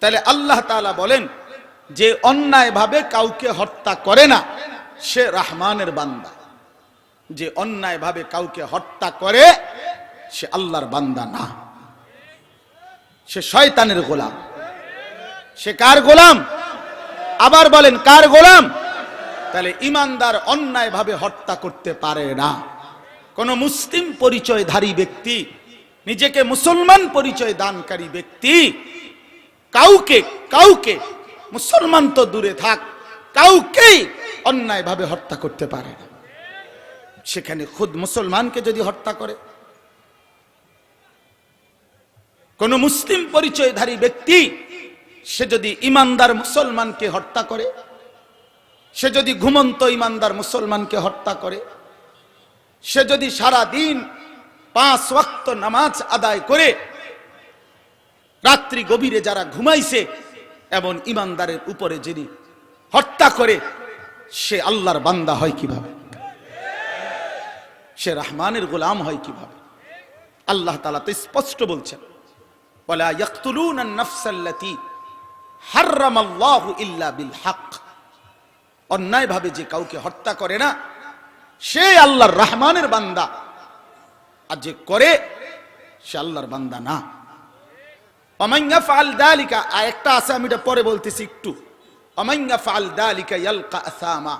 তাহলে আল্লাহ তাআলা বলেন যে অন্যায়ভাবে কাউকে হত্যা করে না, সে রাহমানের বান্দা। যে অন্যায়ভাবে কাউকে হত্যা করে, সে আল্লাহর বান্দা না। সে শয়তানের গোলাম। সে কার গোলাম? আবার বলেন, কার গোলাম? তাহলে ইমানদার অন্যায়ভাবে হত্যা করতে পারে না। কোন মুসলিম পরিচয়ধারী ব্যক্তি, নিজেকে মুসলমান পরিচয় দানকারী ব্যক্তি কাউকে কাউকে, মুসলমান তো দূরে থাক, কাউকেই অন্যায়ভাবে হত্যা করতে পারে না। সেখানে খুদ মুসলমানকে যদি হত্যা করে, কোন মুসলিম পরিচয়ধারী ব্যক্তি, সে যদি ইমানদার মুসলমানকে হত্যা করে, সে যদি ঘুমন্ত ইমানদার মুসলমানকে হত্যা করে, সে যদি সারা দিন পাঁচ ওয়াক্ত নামাজ আদায় করে রাত্রি গভীরে যারা ঘুমাইছে এবং ইমানদারের উপরে যিনি হত্যা করে, সে আল্লাহর বান্দা হয় কীভাবে? সে রহমানের গোলাম হয় কীভাবে? আল্লাহ তালা তো স্পষ্ট বলছেন অন্যায় ভাবে যে কাউকে হত্যা করে না, সে আল্লাহর রহমানের বান্দা। আর যে করে, সে আল্লাহর বান্দা না। অমাইয়া ফাল দালিকা, আর একটা আছে আমি এটা পরে বলতেছি একটু। অমাইয়া ফাল দালিকা ইয়ালকা আসামা।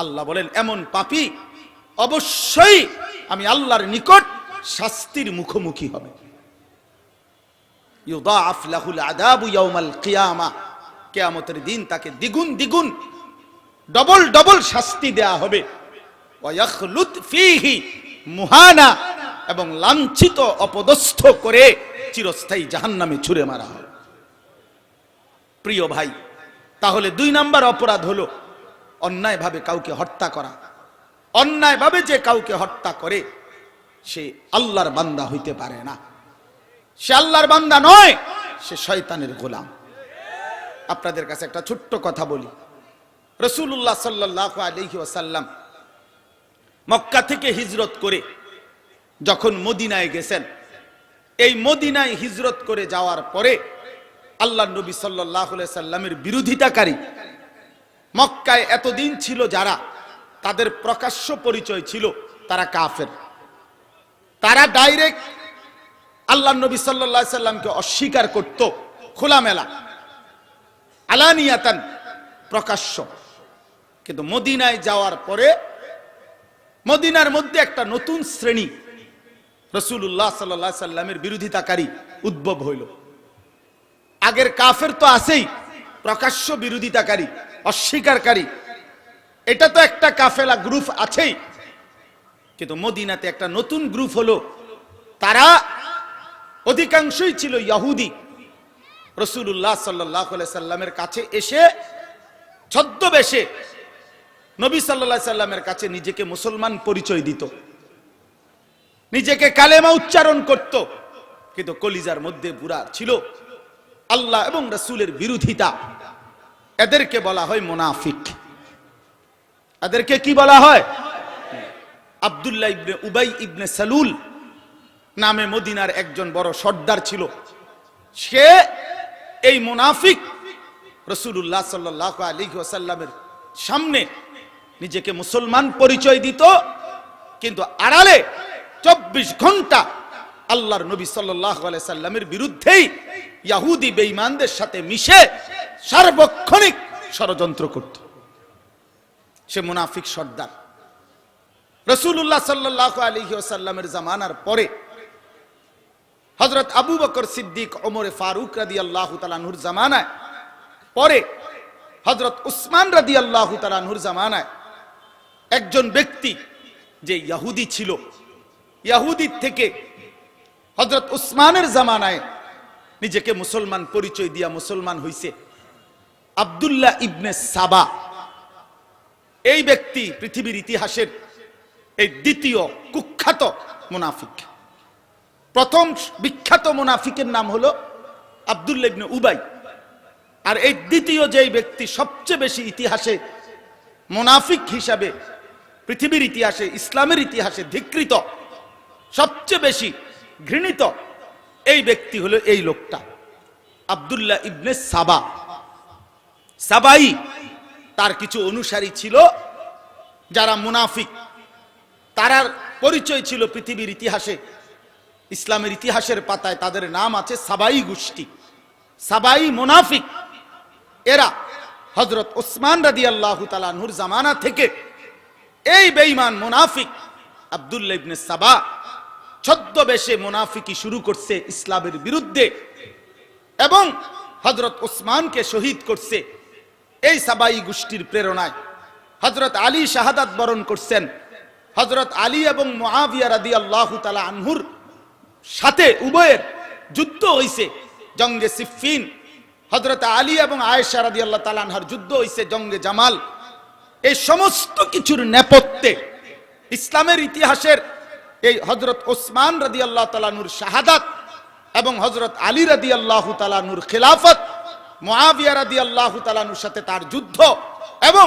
আল্লাহ বলেন, এমন পাপী অবশ্যই আমি আল্লাহর নিকট শাস্তির মুখোমুখি হবে। ইউদাআফ লাহুল আযাবু ইয়াউমাল কিয়ামা। কিয়ামতের দিন তাকে দ্বিগুণ দ্বিগুণ, ডবল ডবল শাস্তি দেয়া হবে। ওয়া ইয়াখলুদ ফীহি মুহানা, এবং লাঞ্ছিত, অপদস্থ করে চিরস্থায়ী জাহান্নামে ছুঁড়ে মারা হবে প্রিয় ভাই, তাহলে দুই নাম্বার অপরাধ হলো অন্যায়ভাবে কাউকে হত্যা করা। অন্যায়ভাবে যে কাউকে হত্যা করে, সে আল্লাহর বান্দা হইতে পারে না। সে আল্লাহর বান্দা নয়, সে শয়তানের গোলাম। আপনাদের কাছে একটা ছোট্ট কথা বলি। রসুল্লাহ সাল্লাহ আলহি ওয়াসাল্লাম মক্কা থেকে হিজরত করে যখন মদিনায় গেছেন এই মদিনায় হিজরত করে যাওয়ার পরে আল্লাহ নবী সাল্লাহ সাল্লামের বিরোধিতাকারী মক্কায় এতদিন ছিল যারা, তাদের প্রকাশ্য পরিচয় ছিল তারা কাফের। তারা ডাইরেক্ট আল্লাহ নবী সাল্লা সাল্লামকে অস্বীকার করত, খোলামেলা, আলানিয়াতান প্রকাশ্য। কিন্তু মদিনায় যাওয়ার পরে মদিনার মধ্যে একটা নতুন শ্রেণি রসুল্লাহ সাল্লা সাল্লামের বিরোধিতাকারী উদ্ভব হইল। আগের কাফের তো আছেই, প্রকাশ্য বিরোধিতাকারী অস্বীকারী এটা তো একটা কাফেলা গ্রুপ আছেই, কিন্তু মদিনাতে একটা নতুন গ্রুপ হলো, তারা অধিকাংশই ছিল ইয়াহুদি। রসুল্লাহ সাল্লাহ সাল্লামের কাছে এসে, ছদ্মবেশে নবী সাল্লা সাল্লামের কাছে নিজেকে মুসলমান পরিচয় দিত। নিজেকে কালেমা উচ্চারণ করত, কিন্তু কলিজার মধ্যে বুড়া ছিল। আল্লাহ এবং রসুলের বিরোধিতা। এদেরকে বলা হয় মোনাফিক। এদেরকে কি বলা হয়? আবদুল্লাহ ইবনে উবাই ইবনে সালুল নামে মদিনার একজন বড় সর্দার ছিল। সে এই মুনাফিক রসুল্লাহ সাল্লাহ আলী ওসাল্লামের সামনে নিজেকে মুসলমান পরিচয় দিত, কিন্তু আড়ালে চব্বিশ ঘণ্টা আল্লাহর নবী সাল্লামের বিরুদ্ধেই ইয়াহুদি বেঈমানদের সাথে মিশে সার্বক্ষণিক ষড়যন্ত্র করত। সে মুনাফিক সর্দার। রসুল্লাহ সাল্লাহ আলী জামানার পরে হজরত আবু বকর সিদ্দিক, ওমরে ফারুক রাদি আল্লাহ তালানহুর জামানায়, পরে হজরত উসমান রাদি আল্লাহ তালানহুর জামানায় একজন ব্যক্তি যে ইয়াহুদি ছিল ইয়াহুদির থেকে হজরত উসমানের জামানায় নিজেকে মুসলমান পরিচয় দিয়া মুসলমান হইছে আবদুল্লাহ ইবনে সাবা। এই ব্যক্তি পৃথিবীর ইতিহাসের এই দ্বিতীয় কুখ্যাত মুনাফিক। প্রথম বিখ্যাত মুনাফিকের নাম হলো আবদুল্লাহ ইবনে উবাই। আর এই দ্বিতীয় যেই ব্যক্তি সবচেয়ে বেশি ইতিহাসে মুনাফিক হিসাবে পৃথিবীর ইতিহাসে, ইসলামের ইতিহাসে ধিকৃত সবচেয়ে বেশি ঘৃণিত এই ব্যক্তি হলো এই লোকটা। আব্দুল্লাহ ইবনে সাবা। সাবাই তার কিছু অনুসারী ছিল, যারা মুনাফিক। তারার পরিচয় ছিল পৃথিবীর ইতিহাসে। ইসলামের ইতিহাসের পাতায় তাদের নাম আছে সাবাই গোষ্ঠী। সাবাই মুনাফিক। এরা হজরত ওসমান রাদি আল্লাহ নূর জামানা থেকে এই বেঈমান মুনাফিক আব্দুল্লাহ ইবনে সাবা ছদ্মবেশে মুনাফিকি শুরু করছে ইসলামের বিরুদ্ধে এবং হজরত ওসমানকে শহীদ করছে এই সাবাই গোষ্ঠীর প্রেরণায়। হজরত আলী শাহাদাত বরণ করছেন। হজরত আলী এবং মহাবিয়া রাদি আল্লাহ তালা আনহুর সাথে উভয়ের যুদ্ধ হইছে, জঙ্গে সিফিন হজরত আলী এবং আয়েশা রাদি আল্লাহ তালা আনহার যুদ্ধ হইছে জঙ্গে জামাল। এই সমস্ত কিছুর নেপথ্যে ইসলামের ইতিহাসের এই হজরত ওসমান রাদি আল্লাহ তালানুর শাহাদাত এবং হজরত আলী রাদি আল্লাহ তালানুর খেলাফত মহাবিয়া রাদি আল্লাহ তালানুর সাথে তার যুদ্ধ এবং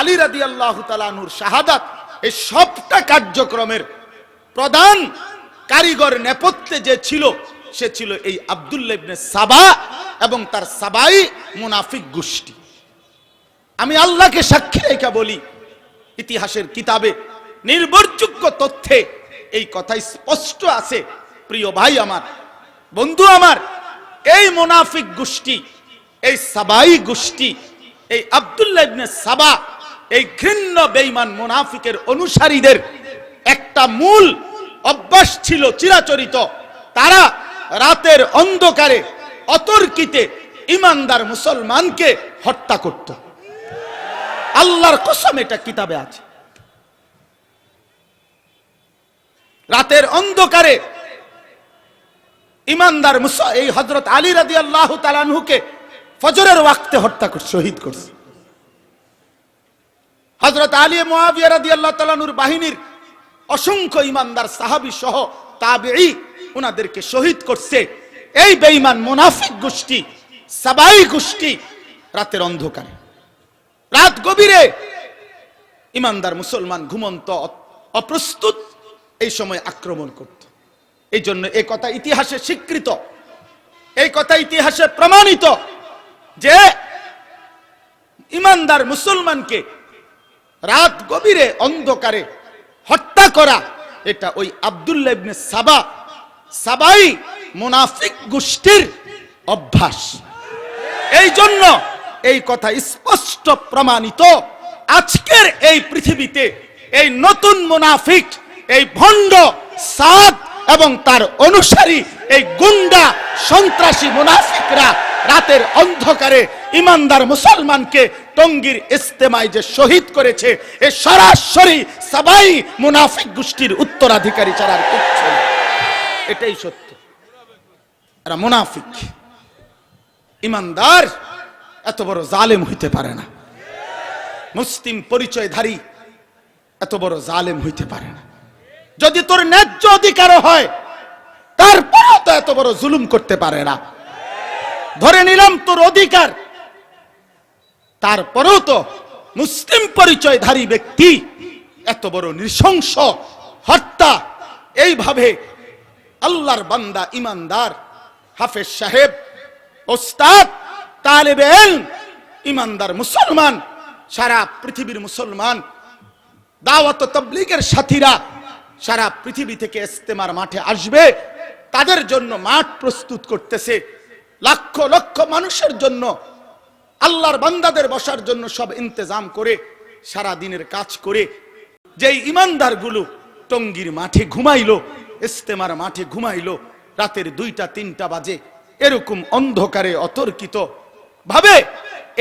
আলী রাদি আল্লাহ তালানুর শাহাদাত এই সবটা কার্যক্রমের প্রধান কারিগর নেপথ্যে যে ছিল, সে ছিল এই আব্দুল্লাহ ইবনে সাবা এবং তার সাবাই মুনাফিক গোষ্ঠী। আমি আল্লাহকে সাক্ষী রেখা বলি, ইতিহাসের কিতাবে নির্ভরযোগ্য তথ্যে এই কথাই স্পষ্ট আছে, প্রিয় ভাই আমার, বন্ধু আমার, এই মোনাফিক গোষ্ঠী, এই সাবাই গোষ্ঠী, এই আব্দুল্লাহ ইবনে সাবা, এই ঘৃণ্য বেঈমান মোনাফিকের অনুসারীদের একটা মূল অভ্যাস ছিল চিরাচরিত। তারা রাতের অন্ধকারে অতর্কিতে ইমানদার মুসলমানকে হত্যা করত। আল্লাহর কসম, এটা কিতাবে আছে। রাতের অন্ধকারে ইমানদার এই হজরত আলী রাদি আল্লাহ তালানহুকে ফজরের ওয়াক্তে হত্যা করছে শহীদ করছে। হজরত আলী মোয়াবিয়া রাদি আল্লাহ তালানুর বাহিনীর অসংখ্য ইমানদার সাহাবি সহ তাবেই ওনাদেরকে শহীদ করছে। এই বেঈমান মুনাফিক গোষ্ঠী, সাবাই গোষ্ঠী রাতের অন্ধকারে। রাত গভীরে ইমানদার মুসলমান ঘুমন্ত অপ্রস্তুত এই সময় আক্রমণ করত। এই জন্য এই কথা ইতিহাসে স্বীকৃত। এই কথা ইতিহাসে প্রমাণিত যে ইমানদার মুসলমানকে রাত গভীরে অন্ধকারে হত্যা করা, এটা ওই আব্দুল্লাহ ইবনে সাবা, সাবাই মুনাফিক গোষ্ঠীর অভ্যাস। এই জন্য এই কথা স্পষ্ট প্রমাণিত। আজকের এই পৃথিবীতে এই নতুন মুনাফিক এই ভণ্ড সাদ এবং তার অনুসারী, এই গুন্ডা সন্ত্রাসী মুনাফিকরা রাতের অন্ধকারে ইমানদার মুসলমানকে টঙ্গীর ইস্তেমায় যে শহীদ করেছে, এ সরাসরি সবাই মুনাফিক গোষ্ঠীর উত্তরাধিকারী ছাড়া কিচ্ছু এটাই সত্য। এরা মুনাফিক। ইমানদার এত বড় জালেম হইতে পারে না। মুসলিম পরিচয়ধারী এত বড় জালেম হইতে পারে না। যদি তোর ন্যায্য অধিকার হয়, তারপরেও তো এত বড় জুলুম করতে পারে না। ধরে নিলাম তোর অধিকার, তারপরেও তো মুসলিম পরিচয়ধারী ব্যক্তি, এত বড় নৃশংস হত্যা, এইভাবে আল্লাহর বান্দা, ইমানদার, হাফেজ সাহেব, ওস্তাদ, তালেবে ইমানদার মুসলমান, সারা পৃথিবীর মুসলমান, দাওয়াত তবলিগের সাথীরা সারা পৃথিবী থেকে ইস্তেমার মাঠে আসবে। তাদের জন্য মাঠ প্রস্তুত করতেছে। লক্ষ লক্ষ মানুষের জন্য, আল্লাহর বান্দাদের বসার জন্য সব ইন্তজাম করে, সারা দিনের কাজ করে, যেই ইমানদারগুলো টঙ্গির মাঠে ঘুমাইলো, ইস্তেমার মাঠে ঘুমাইলো, রাতের দুইটা, তিনটা বাজে, এরকম অন্ধকারে অতর্কিত ভাবে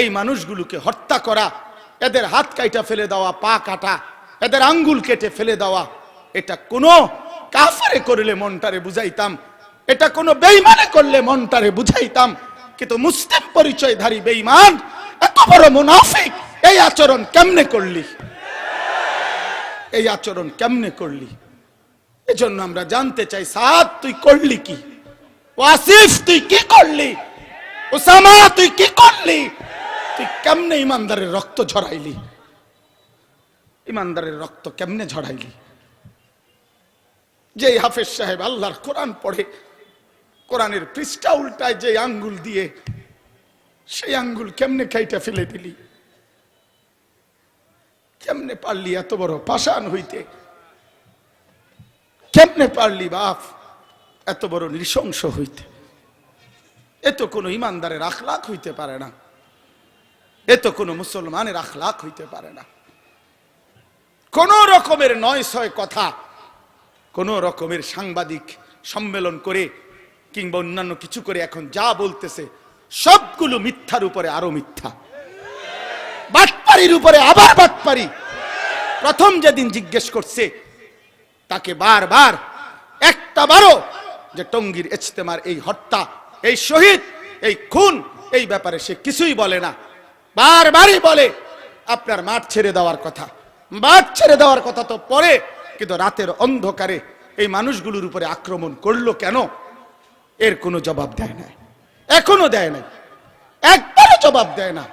এই মানুষগুলোকে হত্যা করা, এদের হাত কাইটা ফেলে দেওয়া, পা কাটা, এদের আঙ্গুল কেটে ফেলে দেওয়া এটা কোনো কাফারে করলে মনটারে বুঝাইতাম, এটা কোনো বেইমানে করলে মনটারে বুঝাইতাম। কিন্তু মুসলিম পরিচয়ধারী বেইমান এত বড় মুনাফিক, এই আচরণ কেমনে করলি? এই আচরণ কেমনে করলি? এজন্য আমরা জানতে চাই, সাদ তুই করলি কি? ওয়াসিফ তুই কি করলি? ওসামা তুই কি করলি? তুই কেমনে ইমানদারের রক্ত ঝরাইলি? ইমানদারের রক্ত কেমনে ঝরাইলি? যে হাফেজ সাহেব আল্লাহর কোরআন পড়ে, কোরআনের পৃষ্ঠা উল্টায় যে আঙ্গুল দিয়ে, সেই আঙ্গুল কেমনে খাইটা ফেলে দিলি? কেমনে পারলি এত বড় পাষাণ হইতে? কেমনে পারলি বাপ এত বড় নৃশংস হইতে? এ তো কোনো ইমানদারের আখলাখ হইতে পারে না। এ তো কোনো মুসলমানের আখলাখ হইতে পারে না। কোন রকমের নয় ছয় কথা কোন রকমের সাংবাদিক সম্মেলন করে কিংবা অন্যান্য কিছু করে এখন যা বলতেছে, সবগুলো মিথ্যার উপরে আরও মিথ্যা। বাটপাড়ির উপরে আবার বাটপাড়ি প্রথম যেদিন জিজ্ঞেস করছে, তাকে বারবার, একটা বারো যে টঙ্গীর ইজতেমার এই হত্যা, এই শহীদ, এই খুন, এই ব্যাপারে সে কিছুই বলে না। বারবারই বলে, আপনার মাঠ ছেড়ে দেওয়ার কথা। মাঠ ছেড়ে দেওয়ার কথা তো পরে কিন্তু রাতের অন্ধকারে এই মানুষগুলোর উপরে আক্রমণ করল কেন? এর কোনো জবাব দেয় না এখনও দেয় না একবারও জবাব দেয় না।